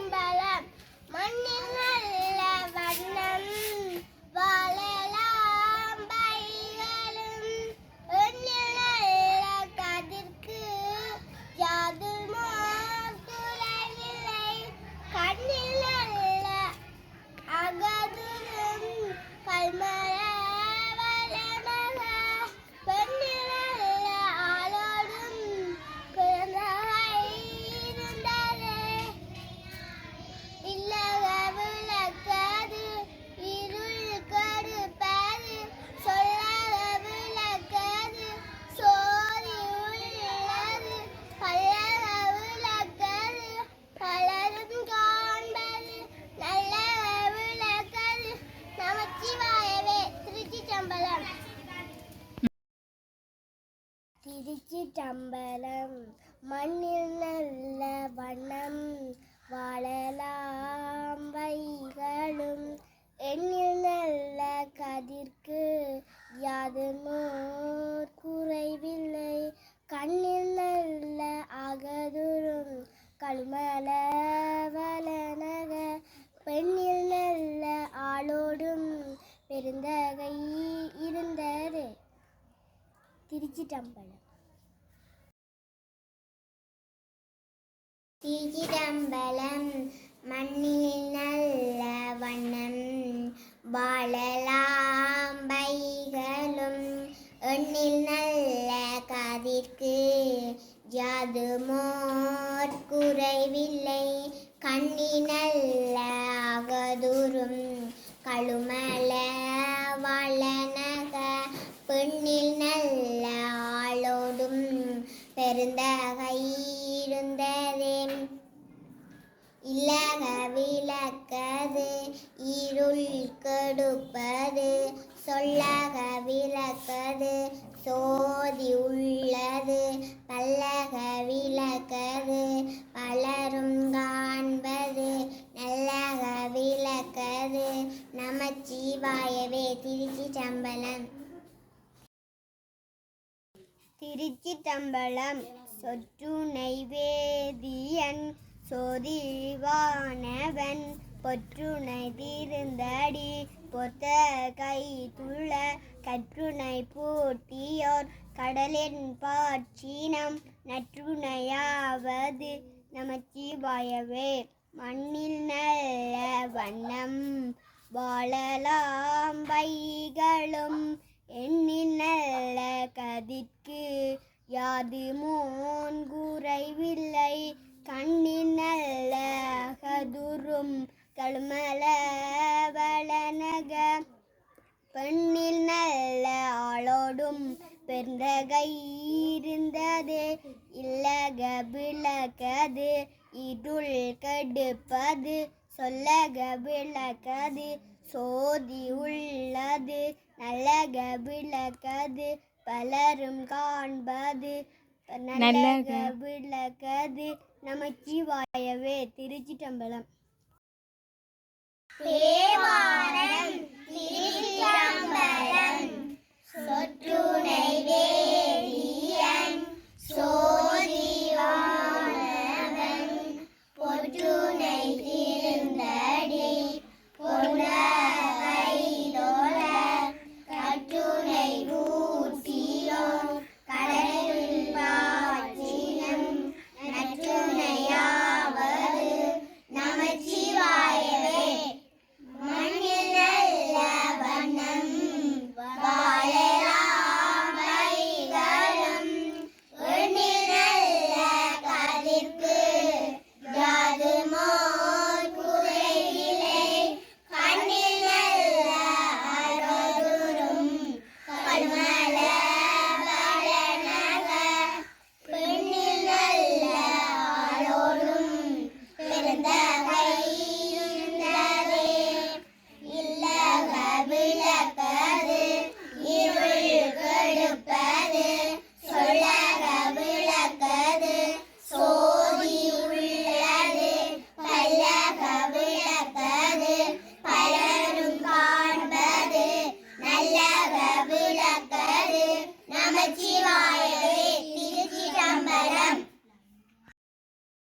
திருச்சிற்றம்பலம் மண்ணில் திருச்சிற்றம்பலம் மண்ணில் நல்ல வண்ணம் வாழலாம் வைகளும். எண்ணில் நல்ல கதிர்க்கு யாதுமோர் குறைவில்லை. கண்ணில் நல்ல அகதுரும் கல்மல வளனக பெண்ணில் நல்ல ஆளோடும் பெருந்தகை இருந்தது திருச்சிட்டம்பலம் திருச்சிட்டம்பலம் மண்ணில் நல்ல வண்ணம் வாழலாம் பைகளும் எண்ணில் நல்ல கதிர்க்கு யாதுமோர் குறைவில்லை கண்ணி நல்ல அகதுரும் கழுமலை பெருந்தகை கையிருந்ததே இலக விளக்கது இருள் கெடுப்பது சொல்லக விளக்கது சோதி உள்ளது பல்லக விளக்கது பலரும் காண்பது நல்லக விளக்கது நமச்சிவாயவே திருச்சி சம்பளம். திருச்சி தம்பலம் சொற்று நைவேதியன் சோதிவானவன் பொற்றுனை தீர்ந்தடி பொத்த கை துள்ள கற்றுனை பூட்டியோர் கடலின் பாச்சீனம் நற்றுணையாவது நமச்சிவாயவே. மண்ணில் நல்ல வண்ணம் வாழலாம் வைகளும் எண்ணில் நல்ல கதிர் யாது மோன் குறைவில்லை. கண்ணின் நல்ல கதுரும் கழுமல வளனக. பெண்ணில் நல்ல ஆளோடும் பெருந்தகை இருந்தது இல்லக விளக்கது இருள் கெடுப்பது சொல்லக விளக்கது சோதி உள்ளது நல்லக விளக்கது பலரும் காண்பது நல்லக விளக்கது. நமச்சிவாயவே திருச்சிட்டம்பலம் தேவாரம்